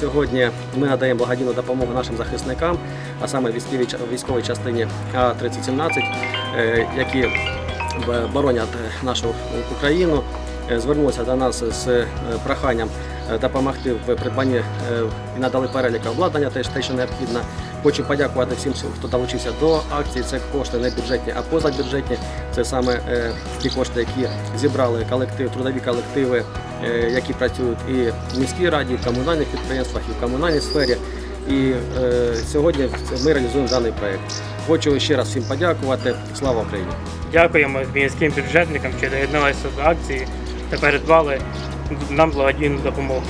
Сьогодні ми надаємо благодійну допомогу нашим захисникам, а саме військовій військовій частині А-3017, е, які боронять нашу Україну. Е, Звернулися до нас з е, проханням е, допомогти в придбанні е, і надали перелік обладнання, теж те, що необхідно. Хочу подякувати всім, хто долучився до акції. Це кошти не бюджетні, а позабюджетні. Це саме е, ті кошти, які зібрали колектив, трудові колективи, е, які працюють і в міській раді, і в комунальних підприємствах, і в комунальній сфері. І е, сьогодні ми реалізуємо даний проект. Хочу ще раз всім подякувати. Слава Україні! Дякуємо міським бюджетникам, що доєдналися до акції та передбали нам благодійну допомогу.